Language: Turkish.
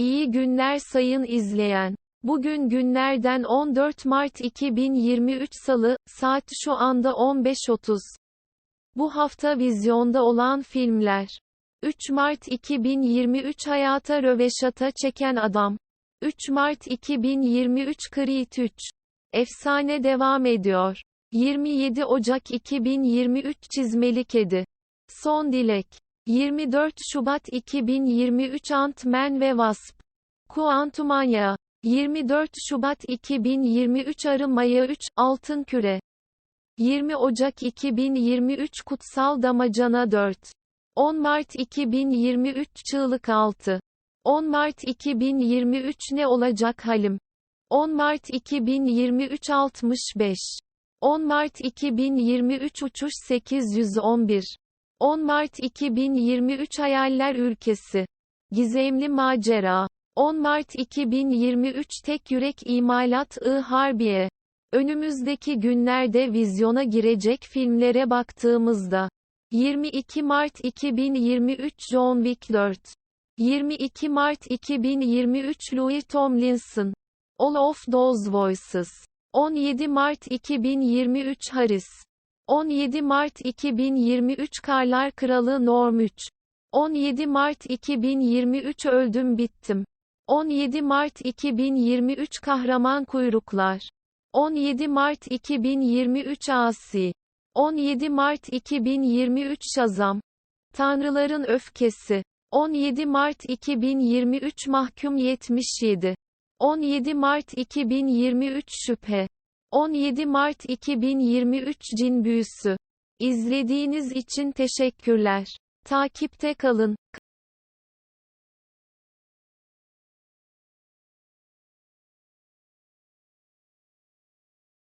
İyi günler sayın izleyen. Bugün günlerden 14 Mart 2023 Salı, saat şu anda 15.30. Bu hafta vizyonda olan filmler. 3 Mart 2023 Hayata röveşata çeken adam. 3 Mart 2023 Creed 3. Efsane devam ediyor. 27 Ocak 2023 Çizmeli Kedi. Son Dilek. 24 Şubat 2023 Ant-Man ve Wasp. Kuantumanya. 24 Şubat 2023 Arı Maya 3, Altın Küre. 20 Ocak 2023 Kutsal Damacana 4. 10 Mart 2023 Çığlık 6. 10 Mart 2023 Ne Olacak Halim. 10 Mart 2023 65. 10 Mart 2023 Uçuş 811. 10 Mart 2023 Hayaller Ülkesi. Gizemli Macera. 10 Mart 2023 Tek Yürek İmalat I Harbiye. Önümüzdeki günlerde vizyona girecek filmlere baktığımızda. 22 Mart 2023 John Wick 4. 22 Mart 2023 Louis Tomlinson. All of Those Voices. 17 Mart 2023 Harris. 17 Mart 2023 Karlar Kralı Norm 3. 17 Mart 2023 Öldüm Bittim. 17 Mart 2023 Kahraman Kuyruklar. 17 Mart 2023 Asi. 17 Mart 2023 Şazam. Tanrıların Öfkesi. 17 Mart 2023 Mahkum 77. 17 Mart 2023 Şüphe. 17 Mart 2023 Cin Büyüsü. İzlediğiniz için teşekkürler. Takipte kalın.